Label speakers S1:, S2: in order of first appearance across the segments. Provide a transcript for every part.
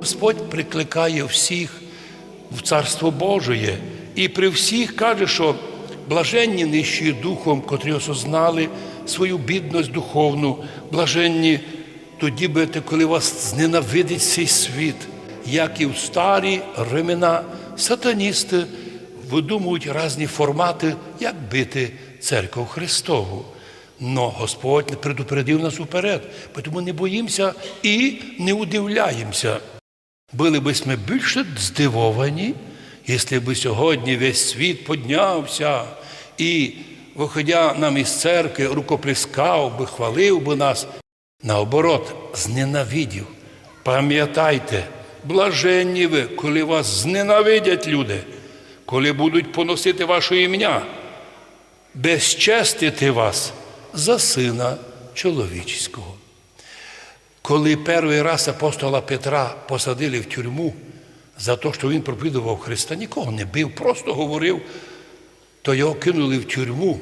S1: Господь прикликає всіх в Царство Божоє і при всіх каже, що блаженні нижчі духом, котрі осознали свою бідність духовну, блаженні тоді будете, коли вас зненавидить цей світ, як і в старі времена сатаністи видумують різні формати, як бити церкву Христову. Но Господь предупредив нас уперед, тому не боїмося і не удивляємося. Були б ми більше здивовані, якщо б сьогодні весь світ піднявся і, виходя нам із церкви, рукоплескав би, хвалив би нас, наоборот, зненавидів. Пам'ятайте, блаженні ви, коли вас зненавидять люди, коли будуть поносити ваше ім'я, безчестити вас за сина чоловічського. Коли перший раз апостола Петра посадили в тюрму за те, що він проповідував Христа, нікого не бив, просто говорив, то його кинули в тюрму,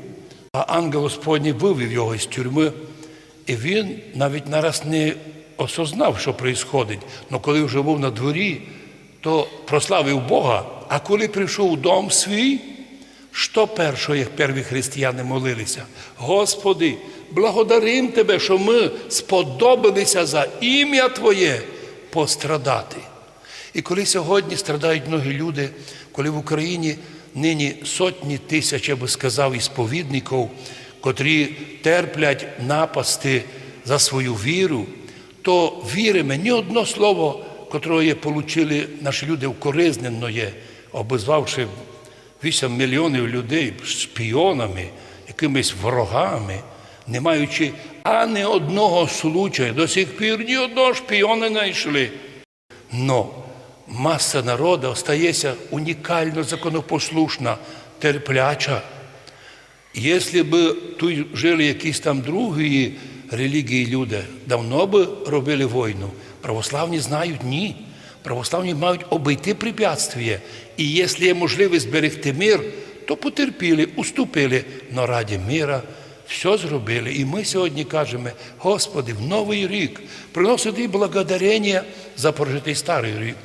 S1: а ангел Господній вивів його з тюрми, і він навіть нараз не осознав, що відбувається. Але коли вже був на дворі, то прославив Бога, а коли прийшов у дом свій, що першого, як перві християни молилися? Господи, благодарим Тебе, що ми сподобалися за ім'я Твоє пострадати. І коли сьогодні страдають многі люди, коли в Україні нині сотні тисяч, я би сказав, ісповідників, котрі терплять напасти за свою віру, то віримо, ні одно слово, котре отримали наші люди укоризненно є, обізвавши 8 мільйонів людей шпіонами, якимись ворогами, не маючи ані одного случаю, до сих пір ні одного шпіона не знайшли. Но маса народу остається унікально законопослушна, терпляча. Якщо б тут жили якісь там другі релігії люди, давно б робили війну. Православні знають ні. Православні мають обійти препятствия. І якщо є можливість зберегти мир, то потерпіли, уступили, но раді мира все зробили. І ми сьогодні кажемо, Господи, в новий рік приносити благодарення за прожитий старий рік.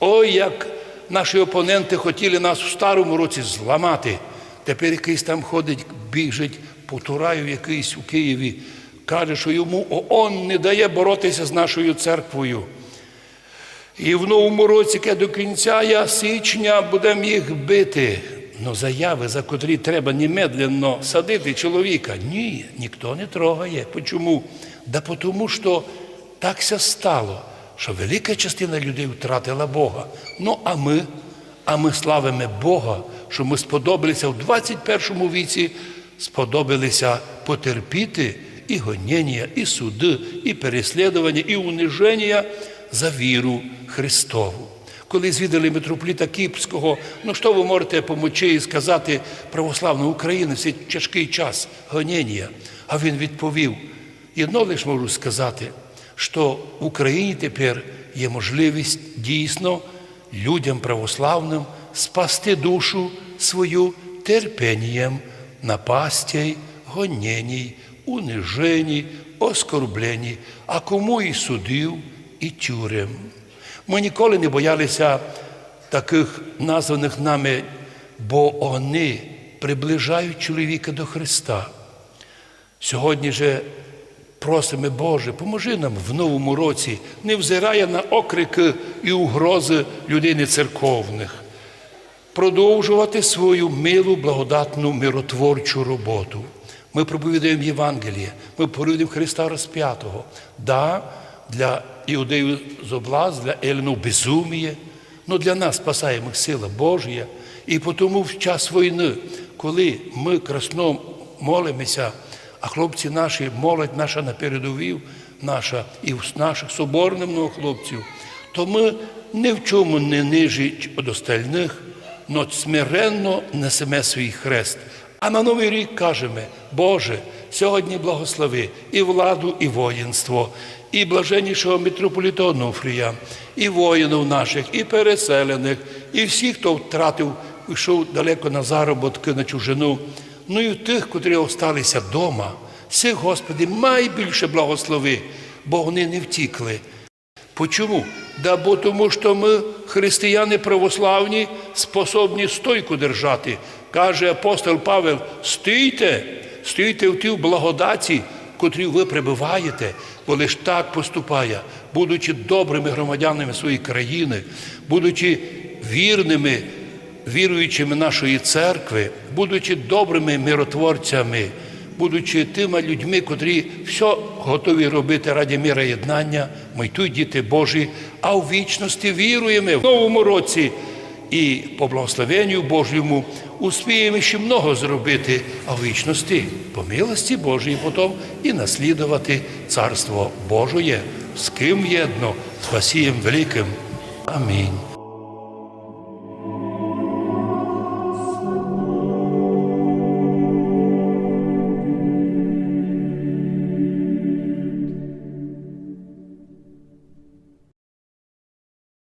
S1: Ой, як наші опоненти хотіли нас в старому році зламати. Тепер якийсь там ходить, біжить по Тураю якийсь у Києві, каже, що йому ООН не дає боротися з нашою церквою. І в новому році, яке до кінця я січня будемо їх бити. Ну, заяви, за котрі треба немедленно садити чоловіка. Ні, ніхто не трогає. Чому? Да тому що такся стало, що велика частина людей втратила Бога. Ну, а ми, а ми славимо Бога, що ми сподобалися в 21 віці, сподобалися потерпіти і гонення, і суди, і переслідування, і униження за віру Христову. Коли звідали митрополіта Кіпського, ну що ви можете помочи і сказати православну Україну в цей тяжкий час гонення? А він відповів: єдно лише можу сказати, що в Україні тепер є можливість дійсно людям православним спасти душу свою терпінням напастей, гоненій, униженій, оскорбленій, а кому і судів, і тюрем. Ми ніколи не боялися таких названих нами, бо вони приближають чоловіка до Христа. Сьогодні же просимо, Боже, поможи нам в новому році, не взирає на окрики і угрози людей нецерковних, продовжувати свою милу, благодатну, миротворчу роботу. Ми проповідаємо Євангеліє, ми проповідаємо Христа розп'ятого. Да, для іудеїв зоблаз, для Еліну безуміє, але для нас спасає їх сила Божія. І тому в час війни, коли ми красно молимося, а хлопці наші, молодь наша на передовій, наша і наших соборних хлопців, то ми ні в чому не нижить від остальних, но смиренно несемо свій хрест. А на Новий рік кажемо, Боже, сьогодні благослови і владу, і воїнство, і блаженнішого митрополіта Онуфрія, і воїнів наших, і переселених, і всіх, хто втратив, пішов далеко на заробітки, на чужину, ну і тих, котрі осталися вдома. Всіх, Господи, май більше благослови, бо вони не втікли. Почому? Да бо тому, що ми, християни православні, способні стойку держати. Каже апостол Павел: стійте, стійте в тій благодаті, в котрій ви перебуваєте, бо лиш так поступає, будучи добрими громадянами своєї країни, будучи вірними, віруючими нашої церкви, будучи добрими миротворцями, будучи тими людьми, котрі все готові робити раді міра єднання, ми тут діти Божі, а в вічності віруємо в новому році. І по благословенню Божому успіємо ще много зробити, а в вічності по милості Божої потім і наслідувати Царство Божоє, з ким єдно, спасієм великим. Амінь.